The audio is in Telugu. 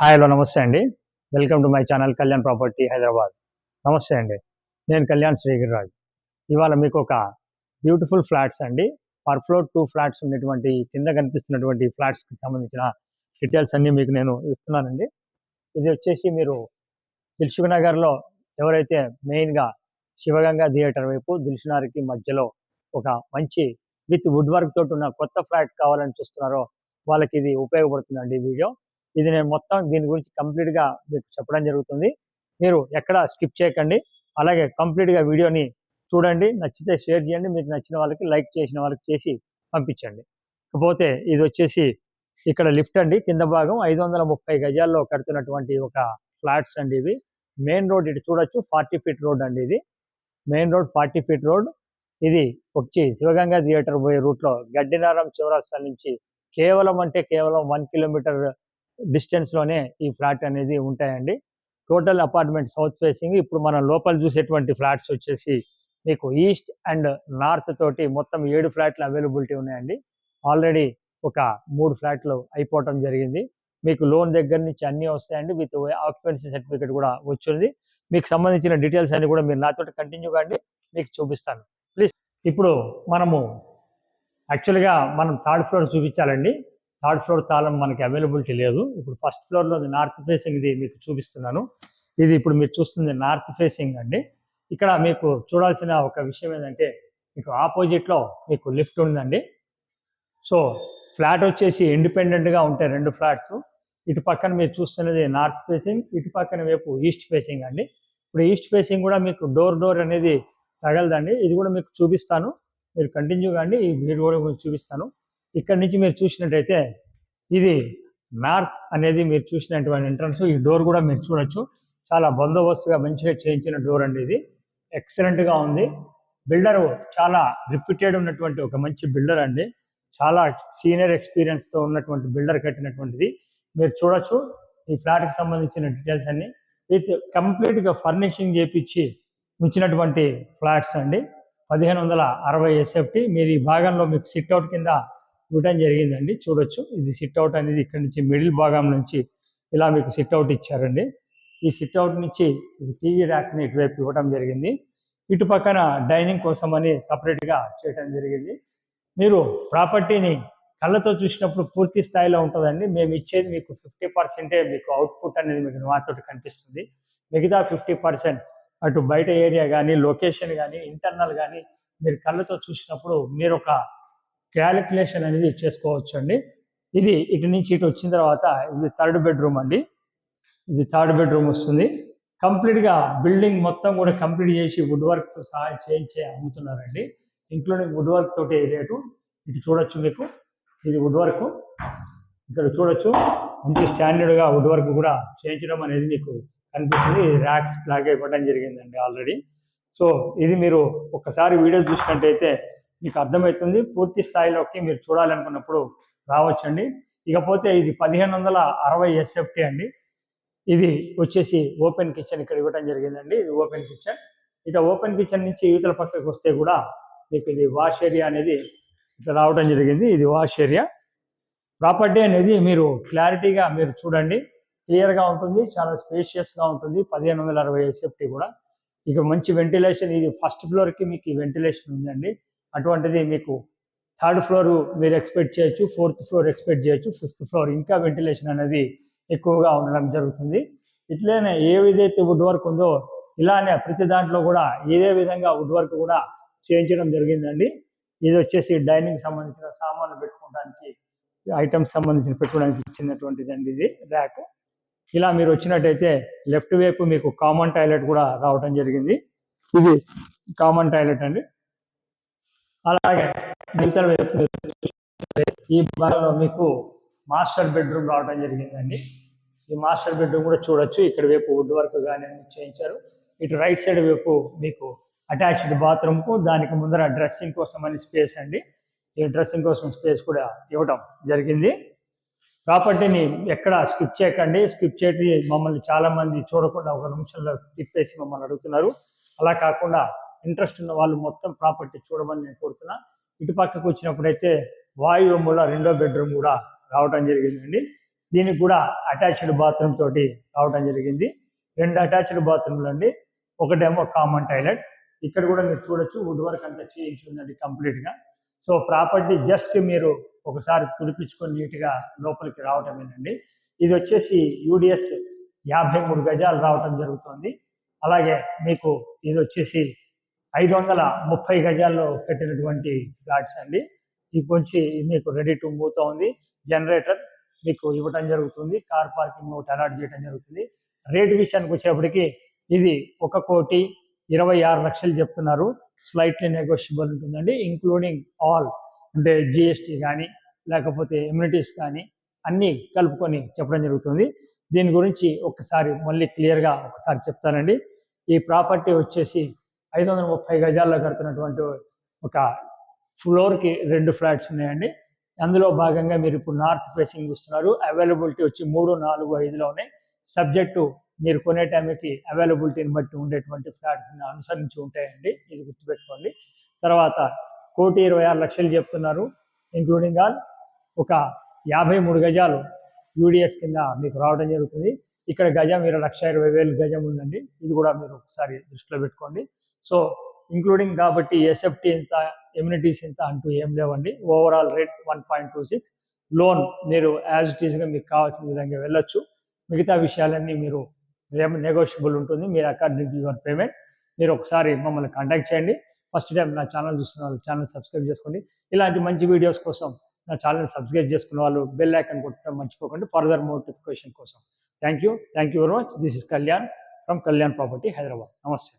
హాయ్ హలో నమస్తే అండి. Welcome to my channel Kalyan property Hyderabad. నమస్తే అండి. నేను కళ్యాణ్ శ్రీగిరిరాజు. ఇవాళ మీకు ఒక బ్యూటిఫుల్ ఫ్లాట్స్ అండి. పర్ ఫ్లోర్ టూ ఫ్లాట్స్ ఉన్నటువంటి కింద కనిపిస్తున్నటువంటి ఫ్లాట్స్కి సంబంధించిన డీటెయిల్స్ అన్నీ మీకు నేను ఇస్తున్నానండి. ఇది వచ్చేసి మీరు దిల్సుఖ్ నగర్లో ఎవరైతే మెయిన్గా శివగంగా థియేటర్ వైపు దిల్సునార్కి మధ్యలో ఒక మంచి విత్ వుడ్ వర్క్ తోటి ఉన్న కొత్త ఫ్లాట్ కావాలని చూస్తున్నారో వాళ్ళకి ఇది ఉపయోగపడుతుందండి ఈ వీడియో. ఇది నేను మొత్తం దీని గురించి కంప్లీట్గా మీకు చెప్పడం జరుగుతుంది. మీరు ఎక్కడ స్కిప్ చేయకండి. అలాగే కంప్లీట్గా వీడియోని చూడండి నచ్చితే షేర్ చేయండి మీకు నచ్చిన వాళ్ళకి లైక్ చేసిన వాళ్ళకి చేసి పంపించండి. ఇకపోతే ఇది వచ్చేసి ఇక్కడ లిఫ్ట్ అండి. కింద భాగం ఐదు వందల ముప్పై గజాల్లో కడుతున్నటువంటి ఒక ఫ్లాట్స్ అండి ఇవి. మెయిన్ రోడ్ ఇటు చూడొచ్చు ఫార్టీ ఫీట్ రోడ్ అండి ఇది. Main road forty feet road ఇది వచ్చి శివగంగా థియేటర్ పోయే రూట్లో గడ్డినారం చౌరస్తా నుంచి కేవలం అంటే కేవలం వన్ కిలోమీటర్ డిస్టెన్స్లోనే ఈ ఫ్లాట్ అనేది ఉంటాయండి. టోటల్ అపార్ట్మెంట్ సౌత్ ఫేసింగ్ ఇప్పుడు మనం లోపల చూసేటువంటి ఫ్లాట్స్ వచ్చేసి మీకు ఈస్ట్ అండ్ నార్త్ తోటి మొత్తం ఏడు ఫ్లాట్లు అవైలబిలిటీ ఉన్నాయండి. ఆల్రెడీ ఒక మూడు ఫ్లాట్లు అయిపోవటం జరిగింది. మీకు లోన్ దగ్గర నుంచి అన్నీ వస్తాయండి. విత్ ఆక్యుపెన్సీ సర్టిఫికేట్ కూడా వచ్చింది. మీకు సంబంధించిన డీటెయిల్స్ అన్ని కూడా మీరు నాతో కంటిన్యూ కాండి. మీకు చూపిస్తాను. ప్లీజ్ ఇప్పుడు మనము యాక్చువల్గా మనం థర్డ్ ఫ్లోర్ చూపించాలండి. థర్డ్ ఫ్లోర్ తాళం మనకి అవైలబిలిటీ లేదు. ఇప్పుడు ఫస్ట్ ఫ్లోర్లో నార్త్ ఫేసింగ్ ఇది మీకు చూపిస్తున్నాను. ఇది ఇప్పుడు మీరు చూస్తుంది నార్త్ ఫేసింగ్ అండి. ఇక్కడ మీకు చూడాల్సిన ఒక విషయం ఏంటంటే మీకు ఆపోజిట్లో మీకు లిఫ్ట్ ఉందండి. సో ఫ్లాట్ వచ్చేసి ఇండిపెండెంట్గా ఉంటాయి రెండు ఫ్లాట్స్. ఇటు పక్కన మీరు చూస్తున్నది నార్త్ ఫేసింగ్ ఇటు పక్కన వైపు ఈస్ట్ ఫేసింగ్ అండి. ఇప్పుడు ఈస్ట్ ఫేసింగ్ కూడా మీకు డోర్ డోర్ అనేది తగలదండి. ఇది కూడా మీకు చూపిస్తాను. మీరు కంటిన్యూ అండి. ఈ వీడియో కూడా చూపిస్తాను. ఇక్కడ నుంచి మీరు చూసినట్టయితే ఇది నార్త్ అనేది మీరు చూసినటువంటి ఎంట్రన్స్. ఈ డోర్ కూడా మీరు చూడొచ్చు. చాలా బందోబస్తుగా మంచిగా చేయించిన డోర్ అండి ఇది. ఎక్సలెంట్గా ఉంది. బిల్డర్ చాలా రిప్యూటెడ్ ఉన్నటువంటి ఒక మంచి బిల్డర్ అండి. చాలా సీనియర్ ఎక్స్పీరియన్స్తో ఉన్నటువంటి బిల్డర్ కట్టినటువంటిది. మీరు చూడొచ్చు ఈ ఫ్లాట్కి సంబంధించిన డీటెయిల్స్ అన్ని. విత్ కంప్లీట్గా ఫర్నిషింగ్ చేపించి ఉంచినటువంటి ఫ్లాట్స్ అండి. పదిహేను వందల అరవై ఎస్ఎఫ్టీ మీరు ఈ భాగంలో మీకు సిట్అవుట్ కింద ఇవ్వడం జరిగిందండి. చూడొచ్చు. ఇది సిట్అవుట్ అనేది ఇక్కడ నుంచి మిడిల్ భాగం నుంచి ఇలా మీకు సిట్అవుట్ ఇచ్చారండి. ఈ సిట్అవుట్ నుంచి టీవీ ర్యాక్ని ఇటువైపు ఇవ్వడం జరిగింది. ఇటు పక్కన డైనింగ్ కోసం అని సపరేట్గా చేయడం జరిగింది. మీరు ప్రాపర్టీని కళ్ళతో చూసినప్పుడు పూర్తి స్థాయిలో ఉంటుందండి. మేము ఇచ్చేది మీకు ఫిఫ్టీ పర్సెంటే మీకు అవుట్పుట్ అనేది మీకు మాతో కనిపిస్తుంది. మిగతా ఫిఫ్టీ పర్సెంట్ అటు బయట ఏరియా కానీ లొకేషన్ కానీ ఇంటర్నల్ కానీ మీరు కళ్ళతో చూసినప్పుడు మీరు ఒక క్యాలిక్యులేషన్ అనేది చేసుకోవచ్చు అండి ఇది ఇటు నుంచి ఇటు వచ్చిన తర్వాత ఇది థర్డ్ బెడ్రూమ్ అండి. ఇది థర్డ్ బెడ్రూమ్ వస్తుంది. కంప్లీట్గా బిల్డింగ్ మొత్తం కూడా కంప్లీట్ చేసి వుడ్ వర్క్తో సహా చేయించే అమ్ముతున్నారండి. ఇంక్లూడింగ్ వుడ్ వర్క్ తోటి రేటు? ఇటు చూడొచ్చు మీకు. ఇది వుడ్ వర్క్. ఇక్కడ చూడొచ్చు. మంచి స్టాండర్డ్గా వుడ్ వర్క్ కూడా చేయించడం అనేది మీకు కనిపిస్తుంది. ర్యాక్స్ లాగే ఇవ్వడం జరిగిందండి ఆల్రెడీ. సో ఇది మీరు ఒకసారి వీడియో చూసినట్టయితే మీకు అర్థమవుతుంది. పూర్తి స్థాయిలోకి మీరు చూడాలనుకున్నప్పుడు రావచ్చండి. ఇకపోతే ఇది పదిహేను వందల అరవై ఎస్ఎఫ్టీ అండి. ఇది వచ్చేసి ఓపెన్ కిచెన్ ఇక్కడ ఇవ్వడం జరిగిందండి. ఇది ఓపెన్ కిచెన్. ఇక ఓపెన్ కిచెన్ నుంచి యువతల పక్కకు వస్తే కూడా మీకు ఇది వాష్ ఏరియా అనేది ఇక్కడ రావడం జరిగింది. ఇది వాష్ ఏరియా. ప్రాపర్టీ అనేది మీరు క్లారిటీగా మీరు చూడండి. క్లియర్గా ఉంటుంది. చాలా స్పేషియస్గా ఉంటుంది. పదిహేను వందల అరవై సేఫ్టీ కూడా. ఇక మంచి వెంటిలేషన్. ఇది ఫస్ట్ ఫ్లోర్కి మీకు ఈ వెంటిలేషన్ ఉందండి. అటువంటిది మీకు థర్డ్ ఫ్లోర్ మీరు ఎక్స్పెక్ట్ చేయొచ్చు ఫోర్త్ ఫ్లోర్ ఎక్స్పెక్ట్ చేయొచ్చు ఫిఫ్త్ ఫ్లోర్ ఇంకా వెంటిలేషన్ అనేది ఎక్కువగా ఉండడం జరుగుతుంది. ఇట్లనే ఏ విధైతే వుడ్ వర్క్ ఉందో ఇలానే ప్రతి దాంట్లో కూడా ఇదే విధంగా వుడ్ వర్క్ కూడా చేయించడం జరిగిందండి. ఇది వచ్చేసి డైనింగ్ సంబంధించిన సామాన్లు పెట్టుకోవడానికి ఐటమ్స్ సంబంధించిన పెట్టుకోవడానికి ఇచ్చినటువంటిది అండి ఇది ర్యాక్. ఇలా మీరు వచ్చినట్టయితే లెఫ్ట్ వైపు మీకు కామన్ టాయిలెట్ కూడా రావడం జరిగింది. ఇది కామన్ టాయిలెట్ అండి. అలాగే మిగతా వైపు ఈ భాగంలో మీకు మాస్టర్ బెడ్రూమ్ రావడం జరిగిందండి. ఈ మాస్టర్ బెడ్రూమ్ కూడా చూడొచ్చు. ఇక్కడ వైపు వుడ్ వర్క్ కానీ చేయించారు. ఇటు రైట్ సైడ్ వైపు మీకు అటాచ్డ్ బాత్రూమ్కు దానికి ముందర డ్రెస్సింగ్ కోసం అని స్పేస్ అండి. ఈ డ్రెస్సింగ్ కోసం స్పేస్ కూడా ఇవ్వటం జరిగింది. ప్రాపర్టీని ఎక్కడ స్కిప్ చేయకండి. స్కిప్ చేసి మమ్మల్ని చాలామంది చూడకుండా ఒక నిమిషంలో తిప్పేసి మమ్మల్ని అడుగుతున్నారు. అలా కాకుండా ఇంట్రెస్ట్ ఉన్న వాళ్ళు మొత్తం ప్రాపర్టీ చూడమని నేను కోరుతున్నా. ఇటు పక్కకు వచ్చినప్పుడైతే వాయువు మూల రెండో బెడ్రూమ్ కూడా రావటం జరిగిందండి. దీనికి కూడా అటాచ్డ్ బాత్రూమ్ తోటి రావటం జరిగింది. రెండు అటాచ్డ్ బాత్రూమ్లు అండి. ఒకటేమో కామన్ టాయిలెట్. ఇక్కడ కూడా మీరు చూడొచ్చు వుడ్ వర్క్ అంతా చేయించి ఉందండి కంప్లీట్గా. సో ప్రాపర్టీ జస్ట్ మీరు ఒకసారి తుడిపించుకొని నీట్గా లోపలికి రావటమేనండి. ఇది వచ్చేసి యూడిఎస్ యాభై మూడు గజాలు రావటం జరుగుతుంది. అలాగే మీకు ఇది వచ్చేసి ఐదు వందల ముప్పై గజాల్లో కట్టినటువంటి ఫ్లాట్స్ అండి. ఇది మీకు రెడీ టు మూవ్ ఉంది. జనరేటర్ మీకు ఇవ్వటం జరుగుతుంది. కార్ పార్కింగ్ ఒకటి అలాట్ చేయడం జరుగుతుంది. రేట్ విషయానికి వచ్చేప్పటికి ఇది ఒక కోటి ఇరవై ఆరు లక్షలు చెప్తున్నారు. స్లైట్లీ నెగోషియబుల్ ఉంటుందండి. ఇంక్లూడింగ్ ఆల్ అంటే జిఎస్టీ కానీ లేకపోతే ఇమ్యూనిటీస్ కానీ అన్నీ కలుపుకొని చెప్పడం జరుగుతుంది. దీని గురించి ఒకసారి మళ్ళీ క్లియర్గా ఒకసారి చెప్తానండి. ఈ ప్రాపర్టీ వచ్చేసి ఐదు వందల ముప్పై గజాల్లో కడుతున్నటువంటి ఒక ఫ్లోర్కి రెండు ఫ్లాట్స్ ఉన్నాయండి. అందులో భాగంగా మీరు ఇప్పుడు నార్త్ ఫేసింగ్ చూస్తున్నారు. అవైలబిలిటీ వచ్చి మూడు నాలుగు ఐదులో ఉన్నాయి. సబ్జెక్టు మీరు కొనే టైంకి అవైలబిలిటీని బట్టి ఉండేటువంటి ఫ్లాట్స్ని అనుసరించి ఉంటాయండి. ఇది గుర్తుపెట్టుకోండి. తర్వాత కోటి ఇరవై ఆరు లక్షలు చెప్తున్నారు. ఇంక్లూడింగ్ ఆల్ ఒక యాభై మూడు గజాలు యూడిఎస్ కింద మీకు రావడం జరుగుతుంది. ఇక్కడ గజం మీరు లక్ష ఇరవై వేలు గజం ఉందండి. ఇది కూడా మీరు ఒకసారి దృష్టిలో పెట్టుకోండి. సో ఇంక్లూడింగ్ కాబట్టి ఎస్ఎఫ్టీ ఇంత ఎమ్యూనిటీస్ ఇంత అంటూ ఏం లేవండి. Overall rate one point two six loan మీరు యాజ్ ఇట్ ఈస్గా మీకు కావాల్సిన విధంగా వెళ్ళొచ్చు. మిగతా విషయాలన్నీ మీరు నెగోషియబుల్ ఉంటుంది. మీరు అకార్డింగ్ యువర్ పేమెంట్. మీరు ఒకసారి మమ్మల్ని కాంటాక్ట్ చేయండి. ఫస్ట్ టైం నా ఛానల్ చూస్తున్న వాళ్ళు ఛానల్ సబ్స్క్రైబ్ చేసుకోండి. ఇలాంటి మంచి వీడియోస్ కోసం నా ఛానల్ సబ్స్క్రైబ్ చేసుకున్న వాళ్ళు బెల్ ఐకన్ కొట్టడం మర్చిపోకండి. ఫర్దర్ నోటిఫికేషన్ కోసం. Thank you thank you very much this is Kalyan from Kalyan property Hyderabad నమస్తే